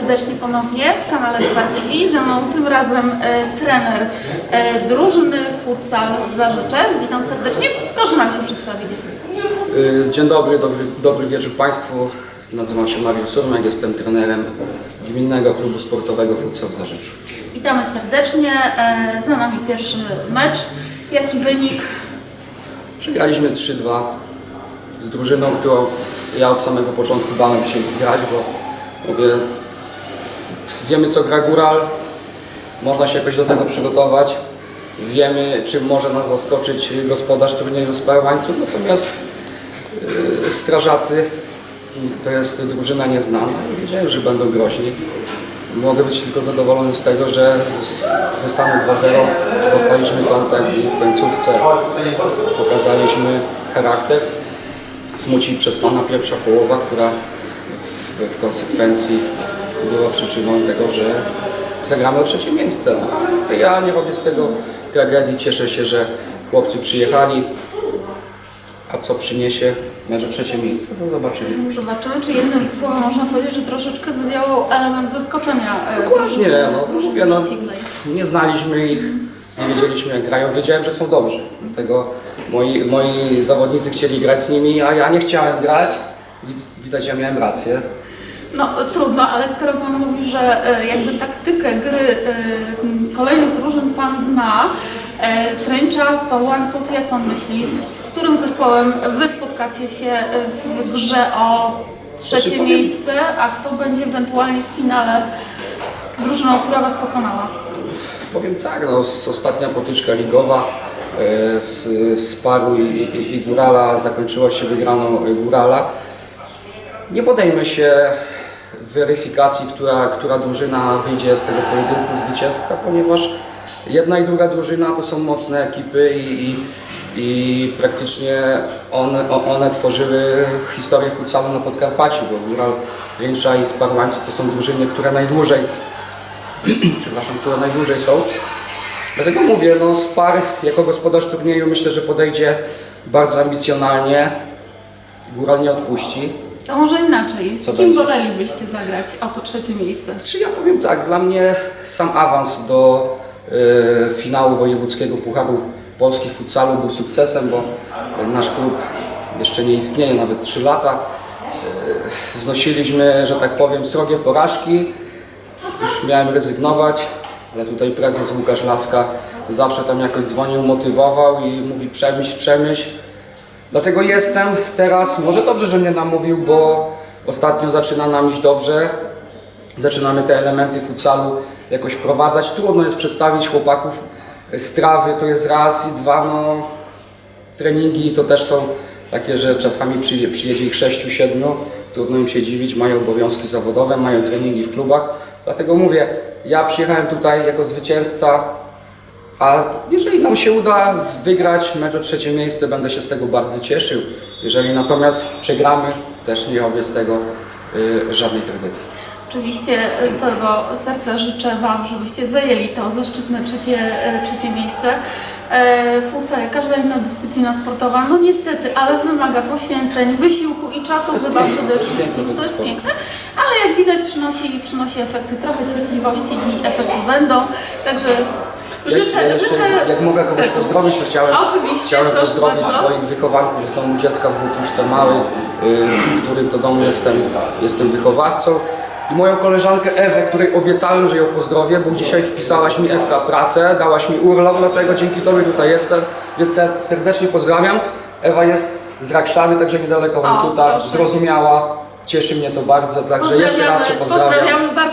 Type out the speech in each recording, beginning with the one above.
serdecznie ponownie w kanale Sport TV. Ze mną tym razem e, trener e, drużyny futsal Zarzeczek. Witam serdecznie. Proszę nam się przedstawić. Y, Dzień dobry, dobry, dobry wieczór Państwu. Nazywam się Mariusz Surmek, jestem trenerem Gminnego Klubu Sportowego Futsal w Zarzeczu. Witamy serdecznie. E, za nami pierwszy mecz. Jaki wynik? Przegraliśmy 3-2 z drużyną, którą ja od samego początku bałem się grać, bo mówię, wiemy co gra Góral, można się jakoś do tego przygotować, wiemy czym może nas zaskoczyć gospodarz turnieju z Parałańców, natomiast yy, strażacy to jest drużyna nieznana. I wiedziałem, że będą groźni. Mogę być tylko zadowolony z tego, że ze stanu 2-0 złapaliśmy kontakt i w końcówce pokazaliśmy charakter. Smuci przez Pana pierwsza połowa, która w, w konsekwencji była przyczyną tego, że zagramy o trzecie miejsce. No, ale ja nie robię z tego tragedii, cieszę się, że chłopcy przyjechali, a co przyniesie o trzecie miejsce, to zobaczymy. Zobaczymy, czy jednym słowem można powiedzieć, że troszeczkę zadziałał element zaskoczenia. e, Dokładnie, no, mówię, no, nie znaliśmy ich, nie wiedzieliśmy jak grają, wiedziałem, że są dobrzy. Dlatego moi, moi zawodnicy chcieli grać z nimi, a ja nie chciałem grać. Wid- Widać, ja miałem rację. No trudno, ale skoro Pan mówi, że e, jakby taktykę gry e, kolejnych drużyn Pan zna, e, Tręcza z to jak Pan myśli, z którym zespołem Wy spotkacie się w grze o trzecie Znaczy, miejsce, a kto będzie ewentualnie w finale z drużyną, która Was pokonała? Powiem tak, no, ostatnia potyczka ligowa z, z Paru i, i, i Górala zakończyła się wygraną Górala. Nie podejmę się weryfikacji, która, która drużyna wyjdzie z tego pojedynku zwycięska, ponieważ jedna i druga drużyna to są mocne ekipy i, i, i praktycznie one, one tworzyły historię futsalu na Podkarpaciu, bo Góral, Większa i Sparłańcy to są drużyny, które najdłużej przepraszam, które najdłużej są. Dlatego mówię, no Spar jako gospodarz turnieju myślę, że podejdzie bardzo ambicjonalnie. Góral nie odpuści. To może inaczej. Z Co kim będzie? wolelibyście zagrać o to trzecie miejsce? Czy ja powiem tak, dla mnie sam awans do e, finału wojewódzkiego Pucharu Polski Futsalu był sukcesem, bo nasz klub jeszcze nie istnieje, nawet 3 lata. E, znosiliśmy, że tak powiem, srogie porażki. Już miałem rezygnować, ale tutaj prezes Łukasz Laska zawsze tam jakoś dzwonił, motywował i mówi przemyśl, przemyśl. Dlatego jestem teraz, może dobrze, że mnie namówił, bo ostatnio zaczyna nam iść dobrze. Zaczynamy te elementy futsalu jakoś wprowadzać. Trudno jest przedstawić chłopaków z trawy, to jest raz i dwa, no treningi to też są takie, że czasami przyje, przyjedzie ich sześciu, siedmiu, trudno im się dziwić, mają obowiązki zawodowe, mają treningi w klubach. Dlatego mówię, ja przyjechałem tutaj jako zwycięzca, a jeżeli nam się uda wygrać mecz o trzecie miejsce, będę się z tego bardzo cieszył. Jeżeli natomiast przegramy, też nie robię z tego y, żadnej tragedii. Oczywiście z całego serca życzę Wam, żebyście zajęli to zaszczytne trzecie, e, trzecie miejsce. E, Futsal, jak każda inna dyscyplina sportowa, no niestety, ale wymaga poświęceń, wysiłku i czasu To jest chyba piękne, przede wszystkim. To jest piękne, ale jak widać przynosi, przynosi efekty, trochę cierpliwości i efekty będą. Także życzę, ja jeszcze, życzę jak mogę kogoś sukcesu. pozdrowić, to chciałem, Oczywiście, chciałem pozdrowić bardzo. swoich wychowanków z domu dziecka w Łukuszce Małej, y, w którym to domu jestem, jestem wychowawcą. I moją koleżankę Ewę, której obiecałem, że ją pozdrowię, bo dzisiaj wpisałaś mi Ewka pracę, dałaś mi urlop, dlatego dzięki Tobie tutaj jestem, więc ser- serdecznie pozdrawiam. Ewa jest z Rakszawy, także niedaleko Łańcuta, zrozumiała, cieszy mnie to bardzo, także jeszcze raz Cię pozdrawiam.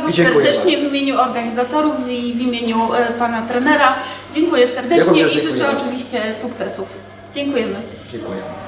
Bardzo serdecznie bardzo. w imieniu organizatorów i w imieniu e, pana trenera. Dziękuję serdecznie Ja i życzę oczywiście sukcesów. Dziękujemy. Dziękuję.